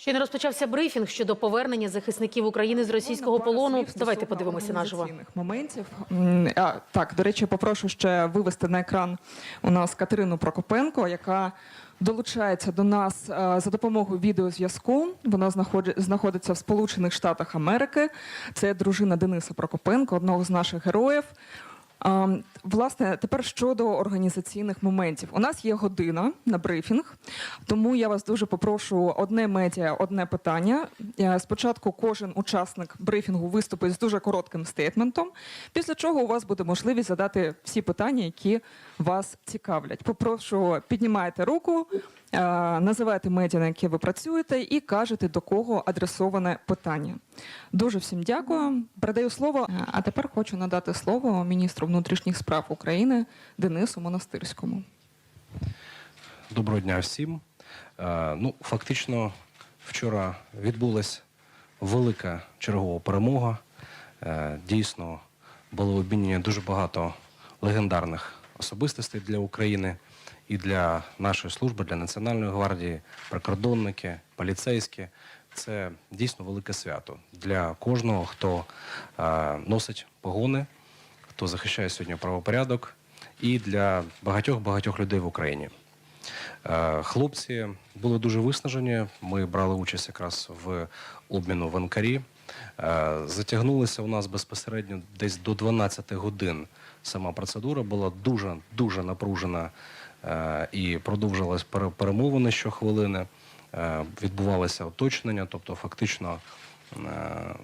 Ще не розпочався брифінг щодо повернення захисників України з російського полону. Давайте подивимося наживо. моментів. А, так, до речі, попрошу ще вивести на екран у нас Катерину Прокопенко, яка долучається до нас е, за допомогою відеозв'язку. Вона знаходи- знаходиться в Сполучених Штатах Америки. Це дружина Дениса Прокопенко, одного з наших героїв. А, Власне, тепер щодо організаційних моментів. У нас є година на брифінг, тому я вас дуже попрошу одне медіа, одне питання. Е, Спочатку кожен учасник брифінгу виступить з дуже коротким стейтментом, після чого у вас буде можливість задати всі питання, які вас цікавлять. Попрошу піднімайте руку, е, називайте медіа, на яке ви працюєте, і кажете, до кого адресоване питання. Дуже всім дякую. Передаю слово. Е, А тепер хочу надати слово міністру внутрішніх справ України Денису Монастирському. Доброго дня всім. Е, Ну, фактично, вчора відбулася велика чергова перемога. Е, Дійсно, було обмінення дуже багато легендарних особистостей для України і для нашої служби, для Національної гвардії, прикордонники, поліцейські. Це дійсно велике свято для кожного, хто е, носить погони, хто захищає сьогодні правопорядок, і для багатьох-багатьох людей в Україні. Е, Хлопці були дуже виснажені. Ми брали участь якраз в обміну в Анкарі. Е, Затягнулися у нас безпосередньо десь до 12 годин. Сама процедура була дуже дуже напружена е, і продовжилась перемовини щохвилини. Відбувалося уточнення, тобто фактично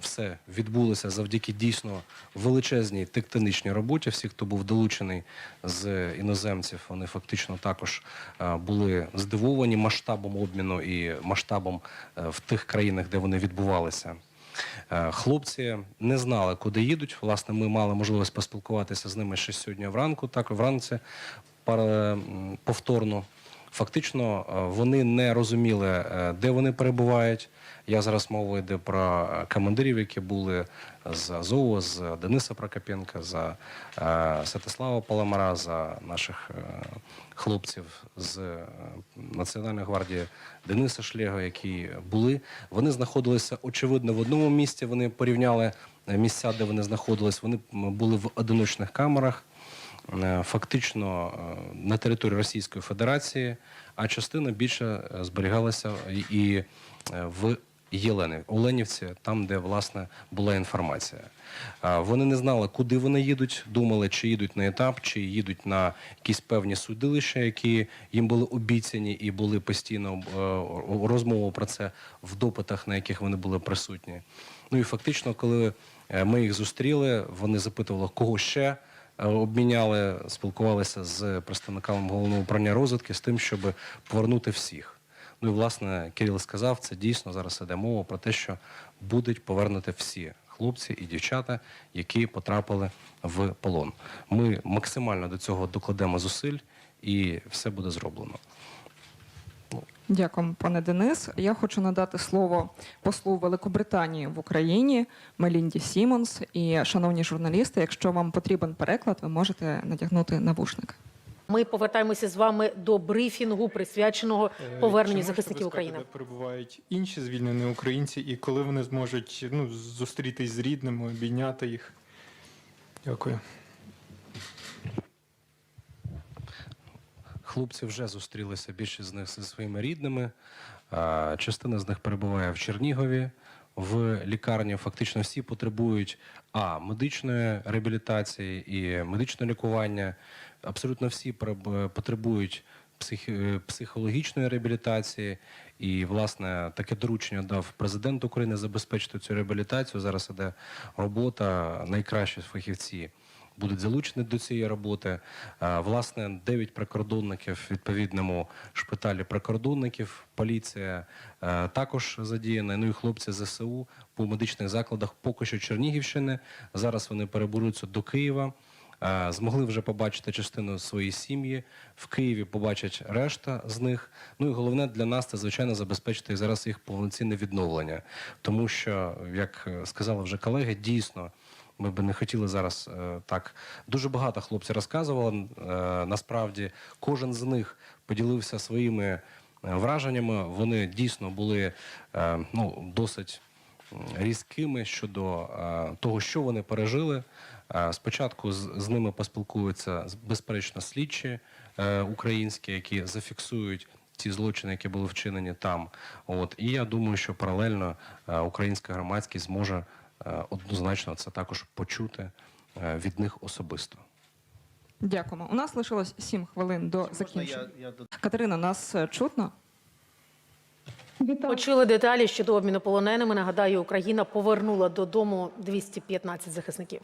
все відбулося завдяки дійсно величезній тектонічній роботі. Всі, хто був долучений з іноземців, вони фактично також е, були здивовані масштабом обміну і масштабом е, в тих країнах, де вони відбувалися. Е, Хлопці не знали, куди їдуть. Власне, ми мали можливість поспілкуватися з ними ще сьогодні вранку, так вранці повторно. Фактично, е, вони не розуміли, е, де вони перебувають. Я зараз мова йде про е, командирів, які були з Азову, з Дениса Прокопенка, за Святослава Паламара, за наших хлопців з Національної гвардії Дениса Шлєга, які були. Вони знаходилися очевидно в одному місці. Вони порівняли місця, де вони знаходились. Вони були в одиночних камерах фактично е, на території Російської Федерації, а частина більше е, зберігалася і- е, в Єлені, Оленівці, там, де власне була інформація. Вони не знали, куди вони їдуть, думали, чи їдуть на етап, чи їдуть на якісь певні судилища, які їм були обіцяні і були постійно е, розмови про це в допитах, на яких вони були присутні. Ну і фактично, коли е, ми їх зустріли, вони запитували, кого ще. Е, обміняли, спілкувалися з представниками головного управління розвитки з тим, щоб повернути всіх. Ну і власне Кирил сказав, це дійсно зараз іде мова про те, що будуть повернути всі хлопці і дівчата, які потрапили в полон. Ми максимально до цього докладемо зусиль, і все буде зроблено. Дякую, пане Денис. Я хочу надати слово послу Великобританії в Україні Мелінді Сімонс. І, шановні журналісти, якщо вам потрібен переклад, ви можете надягнути навушник. Ми повертаємося з вами до брифінгу, присвяченого Е, поверненню чи захисників ви сказати, України. Де перебувають інші звільнені українці, і коли вони зможуть ну, зустрітись з рідними, обійняти їх? Дякую. Хлопці вже зустрілися більшість з них зі своїми рідними. Частина з них перебуває в Чернігові в лікарні. Фактично всі потребують а медичної реабілітації і медичного лікування. Абсолютно всі потребують психі- психологічної реабілітації. І, власне, таке доручення дав президент України забезпечити цю реабілітацію. Зараз іде робота найкращі фахівці будуть залучені до цієї роботи. Е, Власне, 9 прикордонників в відповідному шпиталі прикордонників, поліція е, також задіяна. Ну і хлопці ЗСУ по медичних закладах поки що Чернігівщини. Зараз вони переберуться до Києва. Е, Змогли вже побачити частину своєї сім'ї в Києві. Побачать решта з них. Ну і головне для нас це звичайно забезпечити зараз їх повноцінне відновлення, тому що, як сказали вже колеги, дійсно ми би не хотіли зараз е, так. Дуже багато хлопців розказували. Е, насправді, кожен з них поділився своїми е, враженнями. Вони дійсно були ну, досить різкими щодо того, що вони пережили. Спочатку з, з ними поспілкуються безперечно слідчі українські, які зафіксують ті злочини, які були вчинені там. От і я думаю, що паралельно українська громадськість зможе однозначно це також почути е, від них особисто. Дякуємо. У нас лишилось 7 хвилин до закінчення. Катерина, нас чутно? чутно? Почули деталі щодо обміну полоненими. Нагадаю, Україна повернула додому 215 захисників.